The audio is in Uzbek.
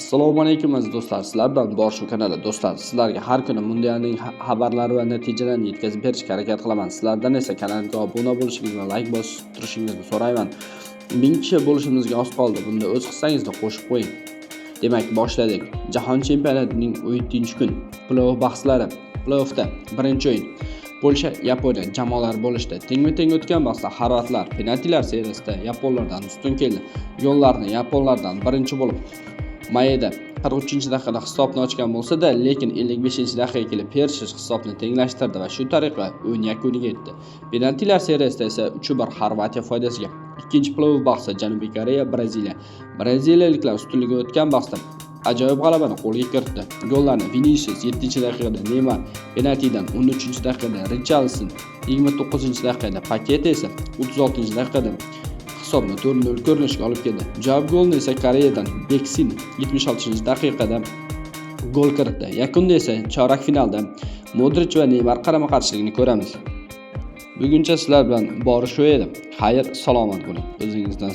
assalomu alaykum aziz do'stlar. Sizlar bilan bor shu kanalda do'stlar sizlarga har kuni mundialning xabarlari va natijalarini yetkazib berishga harakat qilaman. Sizlardan esa kanalga obuna bo'lishingizni layk bosib turishingizni so'rayman. Ming kishi bo'lishimizga oz qoldi. Bunda o'z hissangizni qo'shib qo'ying. Demak boshladik. Jahon chempionatining 17 kun. Play-off bahslari. Play-offda birinchi o'yin. Polsha yaponiya jamoalari bo'lishdi. Tengma teng o'tgan bahsda xorvatlar penaltilar seriyasida yaponlardan ustun keldi. Gollarni yaponlardan birinchi bo'lib Mayeda 43-daqiqada hisobni ochgan bo'lsa-da, lekin 55-daqiqaga kelib Pershish hisobni tenglashtirdi va shu tariqa o'yin yakuniga yetdi. Penaltilar seriyasida esa 3-1 Xorvatiya foydasiga. Ikkinchi plov bahsi Janubiy Koreya Braziliya. Braziliyaliklar ustunligi o'tgan bahsda ajoyib g'alabani qo'lga kiritdi. Gollarni Vinicius 7-daqiqada, Neymar penaltidan 13-daqiqada, Richarlison 29-daqiqada, Paketa esa 36-daqiqada hisobni 4-0 ko'rinishga olib keldi. Javob golni esa Koreyadan Beksin 76-daqiqada gol kiritdi. Yakunda esa chorak finalda Modric va Neymar qarama-qarshiligini ko'ramiz. Buguncha sizlar bilan bori shu edi. Xayr, salomat bo'ling. O'zingizdan